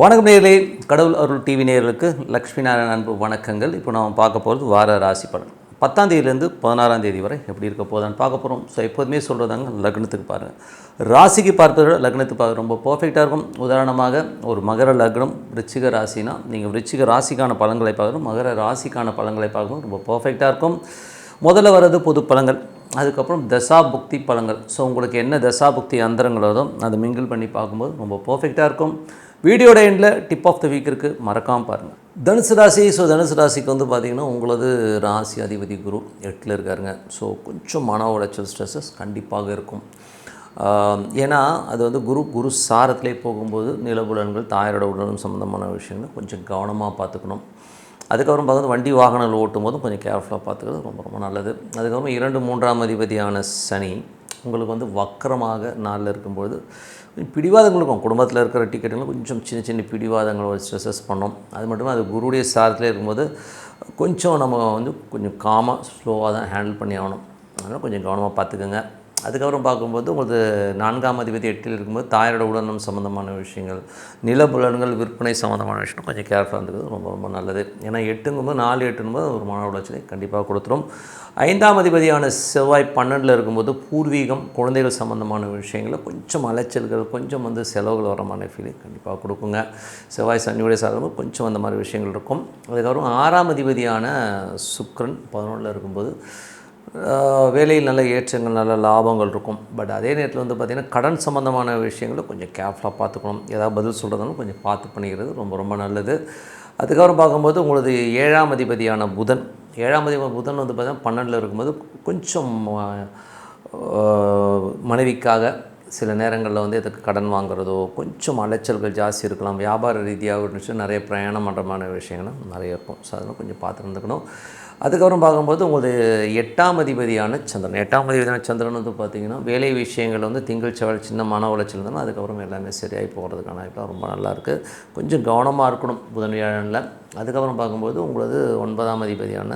வணக்கம் நேர்களே கடவுள் அருள் டிவி நேர்களுக்கு லக்ஷ்மி நாராயண அன்பு வணக்கங்கள். இப்போ நம்ம பார்க்க போகிறது வார ராசி பலன். பத்தாம் தேதியிலேருந்து பதினாறாம் தேதி வரை எப்படி இருக்க போதான்னு பார்க்க போகிறோம் ஸோ எப்போதுமே சொல்கிறதாங்க லக்னத்துக்கு பாருங்கள் ராசிக்கு பார்ப்பதை விட லக்னத்துக்கு பார்க்க ரொம்ப பர்ஃபெக்டாக இருக்கும். உதாரணமாக ஒரு மகர லக்னம் விருச்சிக ராசினா நீங்கள் விருச்சிக ராசிக்கான பலன்களை பார்க்கணும். மகர ராசிக்கான பலன்களை பார்க்கணும். ரொம்ப பர்ஃபெக்டாக இருக்கும். முதல்ல வர்றது பொது பழங்கள் அதுக்கப்புறம் தசா புக்தி பலன்கள். ஸோ உங்களுக்கு என்ன தசா புக்தி அந்தரங்கள் அதை மிங்கிள் பண்ணி பார்க்கும்போது ரொம்ப பர்ஃபெக்டாக இருக்கும். வீடியோட எண்டில் டிப் ஆஃப் த வீக் இருக்குது மறக்காமல் பாருங்கள் தனுசு ராசி ஸோ தனுசு ராசிக்கு வந்து பார்த்திங்கன்னா உங்களது ராசி அதிபதி குரு எட்டில் இருக்காருங்க. ஸோ கொஞ்சம் மன உளைச்சல் ஸ்ட்ரெஸ்ஸஸ் கண்டிப்பாக இருக்கும். ஏன்னா அது வந்து குரு குரு சாரத்திலே போகும்போது நிலபுலன்கள் தாயாரோட உடலும் சம்மந்தமான விஷயங்களை கொஞ்சம் கவனமாக பார்த்துக்கணும். அதுக்கப்புறம் பார்க்குறது வண்டி வாகனங்கள் ஓட்டும் போதும் கொஞ்சம் கேர்ஃபுல்லாக பார்த்துக்கிறது ரொம்ப ரொம்ப நல்லது. அதுக்கப்புறம் இரண்டு மூன்றாம் அதிபதியான சனி உங்களுக்கு வந்து வக்கரமாக நாளில் இருக்கும்பொழுது பிடிவாதங்கள் இருக்கும் குடும்பத்தில் இருக்கிற டிக்கெட்டுங்களும் கொஞ்சம் சின்ன சின்ன பிடிவாதங்கள் ஒரு ஸ்ட்ரெஸ்ஸஸ் பண்ணோம். அது மட்டும் அது குருடைய சாரத்தில் இருக்கும்போது கொஞ்சம் நம்ம வந்து கொஞ்சம் காமாக ஸ்லோவாக தான் ஹேண்டில் பண்ணி ஆகணும். அதனால் கொஞ்சம் கவனமாக பார்த்துக்கோங்க. அதுக்கப்புறம் பார்க்கும்போது உங்களுக்கு நான்காம் அதிபதி எட்டில் இருக்கும்போது தாயாரோட உடல்நலம் சம்மந்தமான விஷயங்கள் நிலபுலன்கள் விற்பனை சம்மந்தமான விஷயம் கொஞ்சம் கேர்ஃபுல்லாக இருந்துக்கிறது ரொம்ப ரொம்ப நல்லது. ஏன்னா எட்டுங்கும்போது நாலு எட்டுங்கும்போது ஒரு மன வளர்ச்சியை கண்டிப்பாக கொடுத்துரும். ஐந்தாம் அதிபதியான செவ்வாய் பன்னெண்டில் இருக்கும்போது பூர்வீகம் குழந்தைகள் சம்மந்தமான விஷயங்களில் கொஞ்சம் அலைச்சல்கள் கொஞ்சம் வந்து செலவுகள் வர மாதிரி ஃபீலிங் கண்டிப்பாக கொடுக்குங்க. செவ்வாய் சனியுடைய சாதகம் கொஞ்சம் அந்த மாதிரி விஷயங்கள் இருக்கும். அதுக்கப்புறம் ஆறாம் அதிபதியான சுக்ரன் பதினொன்றில் இருக்கும்போது வேலையில் நல்ல ஏற்றங்கள் நல்ல லாபங்கள் இருக்கும். பட் அதே நேரத்தில் வந்து பார்த்திங்கன்னா கடன் சம்மந்தமான விஷயங்களை கொஞ்சம் கேர்ஃபுல்லாக பார்த்துக்கணும். ஏதாவது பதில் சொல்கிறதாலும் கொஞ்சம் பார்த்து பண்ணிக்கிறது ரொம்ப ரொம்ப நல்லது. அதுக்கப்புறம் பார்க்கும்போது உங்களது ஏழாம் அதிபதியான புதன். ஏழாம் அதிபதி புதன் வந்து பார்த்திங்கன்னா பன்னெண்டில் இருக்கும்போது கொஞ்சம் மனைவிக்காக சில நேரங்களில் வந்து இதுக்கு கடன் வாங்குறதோ கொஞ்சம் அலைச்சல்கள் ஜாஸ்தி இருக்கலாம். வியாபார ரீதியாக இருந்துச்சு நிறைய பிரயாணம் பண்ணுறமான விஷயங்களும் நிறைய இருக்கும். ஸோ அதெல்லாம் கொஞ்சம் பார்த்துருந்துக்கணும் அதுக்கப்புறம் பார்க்கும்போது உங்களுக்கு எட்டாம் அதிபதியான சந்திரன். எட்டாம் அதிபதியான சந்திரன் வந்து பார்த்திங்கன்னா வேலை விஷயங்கள் வந்து திங்கள் செவ்வாய் சின்ன மன உளைச்சல் இருந்தாலும் அதுக்கப்புறம் எல்லாமே சரியாகி போகிறதுக்கான வாய்ப்புலாம் ரொம்ப நல்லாயிருக்கு கொஞ்சம் கவனமாக இருக்கணும் புதன் வியாழனில். அதுக்கப்புறம் பார்க்கும்போது உங்களது ஒன்பதாம் அதிபதியான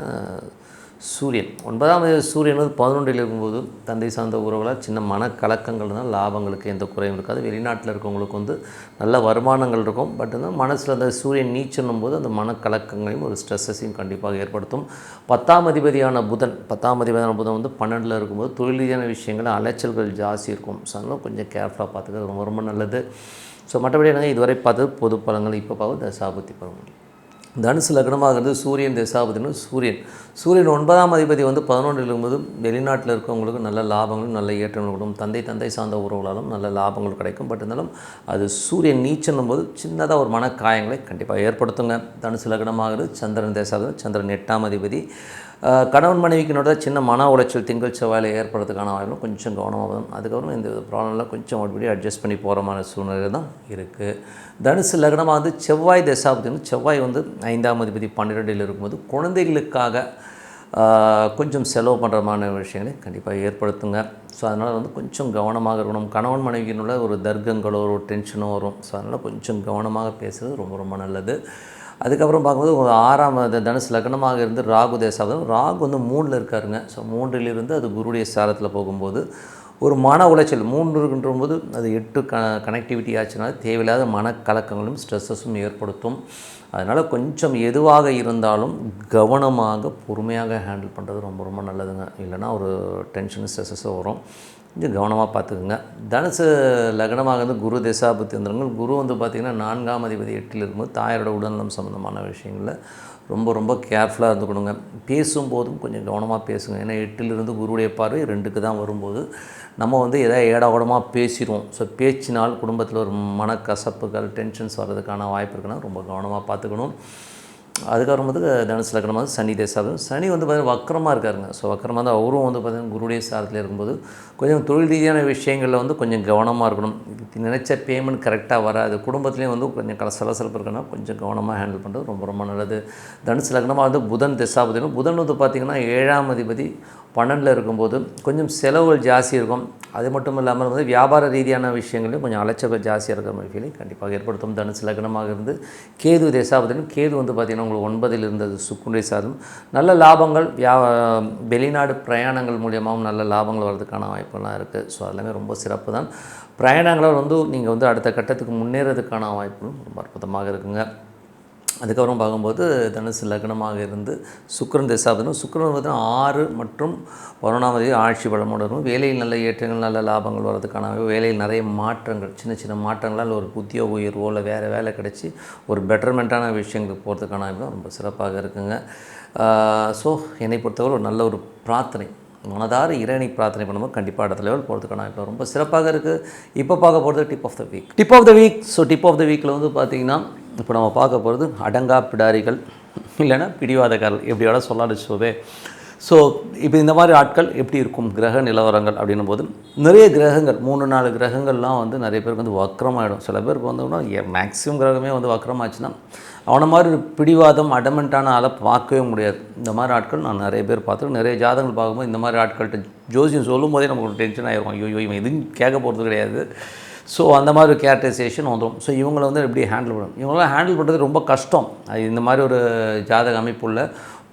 சூரியன். ஒன்பதாம் தேதி சூரியன் வந்து பதினொன்றில் இருக்கும்போது தந்தை சார்ந்த உறவுகளால் சின்ன மனக்கலக்கங்கள் தான் லாபங்களுக்கு எந்த குறையும் இருக்காது. வெளிநாட்டில் இருக்கவங்களுக்கு வந்து நல்ல வருமானங்கள் இருக்கும். பட் வந்து மனசில் அந்த சூரியன் நீச்சலும் போது அந்த மனக்கலக்கங்களையும் ஒரு ஸ்ட்ரெஸ்ஸையும் கண்டிப்பாக ஏற்படுத்தும். பத்தாம் அதிபதியான புதன் பத்தாம் அதிபதியான புதன் வந்து பன்னெண்டில் இருக்கும்போது தொழில் ரீதியான விஷயங்கள் அலைச்சல்கள் ஜாஸ்தி இருக்கும். ஸோ அதெல்லாம் கொஞ்சம் கேர்ஃபுல்லாக பார்த்துக்கிறது ரொம்ப ரொம்ப நல்லது. ஸோ மற்றபடி என்னங்க இதுவரை பார்த்தது பொது பழங்கள் இப்போ பார்க்க தசாபுத்தி பலங்கள் தனுசு லக்னமாகிறது சூரியன் தசாபதினு சூரியன். சூரியன் ஒன்பதாம் அதிபதி வந்து பதினொன்றில் இருக்கும்போது வெளிநாட்டில் இருக்கவங்களுக்கு நல்ல லாபங்களும் நல்ல ஏற்றங்கள் கொடுக்கும். தந்தை தந்தை சார்ந்த உறவுகளாலும் நல்ல லாபங்கள் கிடைக்கும். பட் இருந்தாலும் அது சூரியன் நீச்சலும் போது சின்னதாக ஒரு மனக்காயங்களை கண்டிப்பாக ஏற்படுத்துங்க. தனுசு லக்னமாகிறது சந்திரன் தேசாபதி சந்திரன் எட்டாம் அதிபதி. கணவன் மனைவிக்கு நடுவில் சின்ன மன உளைச்சல் திங்கள் செவ்வாயில் ஏற்படுறதுக்கான வாய்ப்பு கொஞ்சம் கவனமாக வரும். அதுக்கப்புறம் இந்த ப்ராப்ளம்லாம் கொஞ்சம் மறுபடியும் அட்ஜஸ்ட் பண்ணி போகிற மாதிரி சூழ்நிலை தான் இருக்குது தனுசு லக்னமாக வந்து செவ்வாய் தசாபதி வந்து செவ்வாய் வந்து ஐந்தாம் அதிபதி பன்னிரெண்டில் இருக்கும்போது குழந்தைகளுக்காக கொஞ்சம் செலவு பண்ணுற மாதிரி விஷயங்களை கண்டிப்பாக ஏற்படுத்துங்க. ஸோ அதனால் வந்து கொஞ்சம் கவனமாக இருக்கணும். கணவன் மனைவியினுள்ள ஒரு தர்க்கங்களோ ஒரு டென்ஷனோ வரும். ஸோ அதனால் கொஞ்சம் கவனமாக பேசுகிறது ரொம்ப ரொம்ப நல்லது. அதுக்கப்புறம் பார்க்கும்போது ஆறாம் தனுசு லக்னமாக இருந்து ராகு தேசாவதம் ராகு வந்து மூணில் இருக்காருங்க. ஸோ மூன்றிலிருந்து அது குருடைய சாரத்தில் போகும்போது ஒரு மன உளைச்சல் மூன்று இருக்கின்ற போது அது எட்டு க கனெக்டிவிட்டி ஆச்சுனால தேவையில்லாத மனக்கலக்கங்களும் ஸ்ட்ரெஸ்ஸஸும் ஏற்படுத்தும். அதனால் கொஞ்சம் எதுவாக இருந்தாலும் கவனமாக பொறுமையாக ஹேண்டில் பண்ணுறது ரொம்ப ரொம்ப நல்லதுங்க. இல்லைன்னா ஒரு டென்ஷன் ஸ்ட்ரெஸ்ஸஸும் வரும். கொஞ்சம் கவனமாக பார்த்துக்குங்க. தனுசு லக்னமாக வந்து குரு திசாபுத்தி குரு வந்து பார்த்திங்கன்னா நான்காம் அதிபதி எட்டில் இருக்கும்போது தாயாரோட உடல்நலம் சம்மந்தமான விஷயங்களில் ரொம்ப ரொம்ப கேர்ஃபுல்லாக இருந்துக்கணுங்க. பேசும்போதும் கொஞ்சம் கவனமாக பேசுங்க. ஏன்னா எட்டிலிருந்து குருவுடைய பார்வை ரெண்டுக்கு தான் வரும்போது நம்ம வந்து எதாவது ஏடாகூடமாக பேசிடுவோம். ஸோ பேச்சினால் குடும்பத்தில் ஒரு மனக்கசப்புகள் டென்ஷன்ஸ் வர்றதுக்கான வாய்ப்பு இருக்குன்னா ரொம்ப கவனமாக பார்த்துக்கணும். அதுக்கப்புறம் வந்து தனுசு லக்னம் வந்து சனி தேசாதம் சனி வந்து பார்த்திங்கன்னா வக்கரமாக இருக்காருங்க. ஸோ வக்கரமாக தான் அவரும் வந்து பார்த்திங்கன்னா குருடைய சாரத்தில் இருக்கும்போது கொஞ்சம் தொழில் ரீதியான விஷயங்களில் வந்து கொஞ்சம் கவனமாக இருக்கணும். நினச்ச பேமெண்ட் கரெக்டாக வராது. குடும்பத்துலேயும் வந்து கொஞ்சம் கல சலசலப்பு இருக்குன்னா கொஞ்சம் கவனமாக ஹேண்டில் பண்ணுறது ரொம்ப ரொம்ப நல்லது. தனுசு லக்னமாக வந்து புதன் திசாபதினும் புதன் வந்து பார்த்திங்கன்னா ஏழாம் அதிபதி பன்னெண்டில் இருக்கும்போது கொஞ்சம் செலவுகள் ஜாஸ்தி இருக்கும். அது மட்டும் இல்லாமல் வந்து வியாபார ரீதியான விஷயங்களையும் கொஞ்சம் அலைச்சல் ஜாஸ்தியாக இருக்கிற மாதிரி ஃபீலிங் கண்டிப்பாக ஏற்படுத்தும். தனுசு லக்னமாக இருந்து கேது தேசாபத்திலும் கேது வந்து பார்த்திங்கன்னா உங்களுக்கு ஒன்பதில் இருந்தது சுக்குண்டை சாதம். நல்ல லாபங்கள் வியா வெளிநாடு பிரயாணங்கள் மூலியமாகவும் நல்ல லாபங்கள் வர்றதுக்கான வாய்ப்பெல்லாம் இருக்குது ஸோ அதெல்லாமே ரொம்ப சிறப்பு தான். பிரயாணங்களால் வந்து நீங்கள் வந்து அடுத்த கட்டத்துக்கு முன்னேறதுக்கான வாய்ப்புகளும் ரொம்ப அற்புதமாக இருக்குங்க. அதுக்கப்புறம் பார்க்கும்போது தனுசு லக்னமாக இருந்து சுக்கரன் திசாபதனும் சுக்கரன் வந்து ஆறு மற்றும் வருணாமதி ஆட்சி பலமோடு வேலையில் நல்ல ஏற்றங்கள் நல்ல லாபங்கள் வர்றதுக்கான வேலையில் நிறைய மாற்றங்கள் சின்ன சின்ன மாற்றங்களால் ஒரு புதிய உயர்வோ இல்லை வேறு வேலை கிடச்சி ஒரு பெட்டர்மெண்ட்டான விஷயங்களுக்கு போகிறதுக்கான ரொம்ப சிறப்பாக இருக்குங்க. ஸோ என்னை பொறுத்தவரை ஒரு நல்ல ஒரு பிரார்த்தனை. மனதார இறைவனை பிரார்த்தனை பண்ணும்போது கண்டிப்பாக அடுத்த லெவல் போகிறதுக்கான இப்போ ரொம்ப சிறப்பாக இருக்குது இப்போ பார்க்க போகிறது tip of the week tip of the week so tip of the வீக்கில் வந்து பார்த்திங்கன்னா இப்போ நம்ம பார்க்க போகிறது அடங்கா பிடாரிகள் இல்லைன்னா பிடிவாதக்காரர்கள் எப்படி வேணால் சொல்லலாம் ஸோ இப்போ இந்த மாதிரி ஆட்கள் எப்படி இருக்கும்? கிரக நிலவரங்கள் அப்படின்னும் போது நிறைய கிரகங்கள் மூணு நாலு கிரகங்கள்லாம் வந்து நிறைய பேருக்கு வந்து வக்கரமாயிடும். சில பேருக்கு வந்து மேக்ஸிமம் கிரகமே வந்து வக்கரமாச்சுன்னா அவனை மாதிரி பிடிவாதம் அடமெண்ட்டான ஆளை பார்க்கவே முடியாது. இந்த மாதிரி ஆட்கள் நான் நிறைய பேர் பார்த்துருக்கேன். நிறைய ஜாதகங்கள் பார்க்கும்போது இந்த மாதிரி ஆட்கள்கிட்ட ஜோசியம் சொல்லும் போதே நமக்கு ஒரு டென்ஷன் ஆகிருக்கும் ஐயோ இவன் எதுவும் கேட்க போகிறது கிடையாது. ஸோ அந்த மாதிரி ஒரு கேரக்டரைசேஷன் வந்துடும் ஸோ இவங்களை வந்து எப்படி ஹேண்டில் பண்ணணும்? இவங்களாம் ஹேண்டில் பண்ணுறது ரொம்ப கஷ்டம். அது இந்த மாதிரி ஒரு ஜாதக அமைப்புள்ள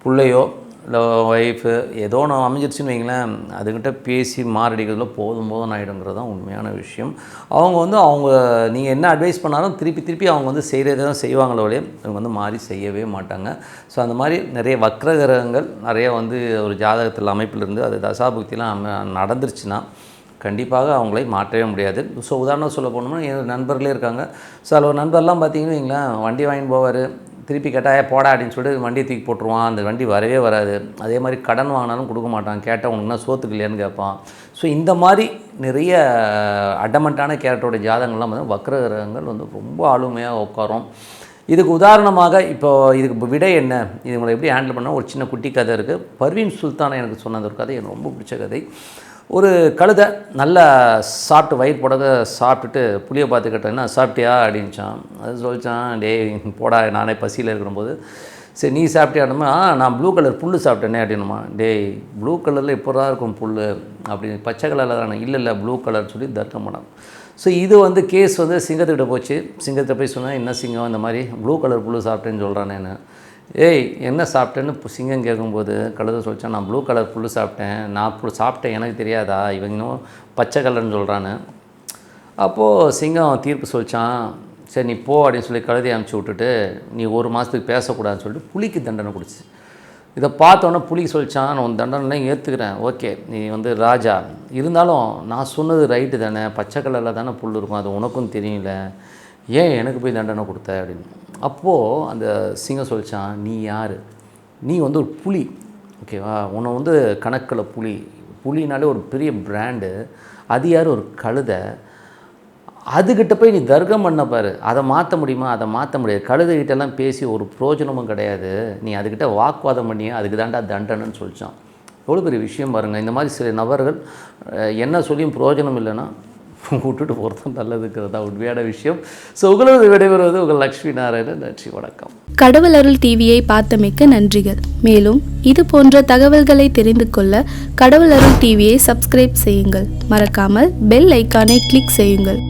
பிள்ளையோ இல்லை ஒய்ஃபு ஏதோ ஒன்று அமைஞ்சிருச்சுன்னு வைங்களேன் அதுக்கிட்ட பேசி மாரடிக்கிறதுல போதும் போதும் ஆகிடுங்கிறது தான் உண்மையான விஷயம். அவங்க வந்து அவங்க நீங்கள் என்ன அட்வைஸ் பண்ணாலும் திருப்பி திருப்பி அவங்க வந்து செய்கிறதே தான் செய்வாங்களோ ஒழிய இவங்க வந்து மாறி செய்யவே மாட்டாங்க. ஸோ அந்த மாதிரி நிறைய வக்ரகிரகங்கள் நிறைய வந்து ஒரு ஜாதகத்தில் அமைப்பில் இருந்து அது தசாபுக்திலாம் அம நடந்துருச்சுன்னா கண்டிப்பாக அவங்களை மாற்றவே முடியாது. ஸோ உதாரணம் சொல்ல போனோம்னா என் நண்பர்களே இருக்காங்க. ஸோ அதில் ஒரு நண்பர்லாம் பார்த்தீங்கன்னு வைங்களேன் வண்டி வாங்கிட்டு போவார். திருப்பி கேட்டால் போடா அப்படின்னு சொல்லிட்டு வண்டியை தூக்கி போட்டுருவான். அந்த வண்டி வரவே வராது. அதே மாதிரி கடன் வாங்கினாலும் கொடுக்க மாட்டான். கேட்டால் உனக்குனா சோத்துக்கு இல்லையான்னு கேட்பான். ஸோ இந்த மாதிரி நிறைய அடமெண்ட்டான கேரக்டரோட ஜாதகங்கள்லாம் வந்து வக்ரகிரகங்கள் வந்து ரொம்ப ஆளுமையாக உட்காரும். இதுக்கு உதாரணமாக இப்போ இதுக்கு விடை என்ன? இதுங்களை எப்படி ஹேண்டில் பண்ணால் ஒரு சின்ன குட்டி கதை இருக்குது பர்வீன் சுல்தானா எனக்கு சொன்ன ஒரு கதை எனக்கு ரொம்ப பிடிச்ச கதை. ஒரு கழுதை நல்லா சாப்பிட்டு வயிறு போடாத சாப்பிட்டுட்டு புளியை பார்த்து கேட்டேன்னா சாப்பிட்டியா? அப்படின்ச்சான் அது சொல்லிச்சான் டேய் போடா நானே பசியில் இருக்கிறபோது சரி நீ சாப்பிட்டியானுமா ஆ நான் ப்ளூ கலர் புல் சாப்பிட்டேனே அப்படின்னுமா? டேய் ப்ளூ கலரில் இப்போ இருக்கும் புல் அப்படி பச்சை கலரில் தானே. இல்லை இல்லை ப்ளூ கலர் சொல்லி தர்க்கம் பண்ணான் ஸோ இது வந்து கேஸ் வந்து சிங்கத்துக்கிட்ட போச்சு. சிங்கத்தை போய் சொன்னால் என்ன சிங்கம் இந்த மாதிரி? ப்ளூ கலர் புல் சாப்பிட்டேன்னு சொல்கிறானேன்னு ஏய் என்ன சாப்பிட்டேன்னு சிங்கம் கேட்கும்போது கழுத சொல்லிச்சான் நான் ப்ளூ கலர் புல் சாப்பிட்டேன். நான் புல் சாப்பிட்டேன். எனக்கு தெரியாதா? இவங்க இன்னும் பச்சை கலர்னு சொல்கிறான்னு அப்போது சிங்கம் தீர்ப்பு சொல்லிச்சான். சரி நீ போ அப்படின்னு சொல்லி கழுதையை அனுப்பிச்சி விட்டுட்டு நீ ஒரு மாதத்துக்கு பேசக்கூடாதுன்னு சொல்லிட்டு புலிக்கு தண்டனை கொடுச்சு இதை பார்த்தோன்னே புலி சொல்லிச்சான் நான் உன் தண்டனைலாம் ஏற்றுக்கிறேன் ஓகே நீ வந்து ராஜா. இருந்தாலும் நான் சொன்னது ரைட்டு தானே. பச்சை கலரில் தானே புல் இருக்கும். அது உனக்கும் தெரியல. ஏன் எனக்கு போய் தண்டனை கொடுத்த அப்படின்னு. அப்போது அந்த சிங்கம் சொல்லிச்சான் நீ யார்? நீ வந்து ஒரு புலி. ஓகேவா உன்னை வந்து கணக்கில் புலி. புலினாலே ஒரு பெரிய பிராண்டு அது யார்? ஒரு கழுதை. அதுக்கிட்ட போய் நீ தர்க்கம் பண்ண பாரு. அதை மாற்ற முடியுமா? அதை மாற்ற முடியாது. கழுதைகிட்டலாம் பேசி ஒரு பிரயோஜனமும் கிடையாது. நீ அதுக்கிட்ட வாக்குவாதம் பண்ணியே அதுக்கு தாண்டா தண்டனைன்னு சொல்லித்தான் எவ்வளோ பெரிய விஷயம் பாருங்கள் இந்த மாதிரி சில நபர்கள் என்ன சொல்லியும் பிரயோஜனம் இல்லைன்னா விட்டுட்டு போகிறது நல்லதுங்கிறது தான் உண்மையான விஷயம். ஸோ உங்களது விடைபெறுவது உங்கள் லக்ஷ்மி நாராயணன். நன்றி வணக்கம். கடவுள் அருள் டிவியை பார்த்தமைக்க நன்றிகள். மேலும் இது போன்ற தகவல்களை தெரிந்து கொள்ள கடவுள் அருள் டிவியை சப்ஸ்கிரைப் செய்யுங்கள். மறக்காமல் பெல் ஐக்கானை கிளிக் செய்யுங்கள்.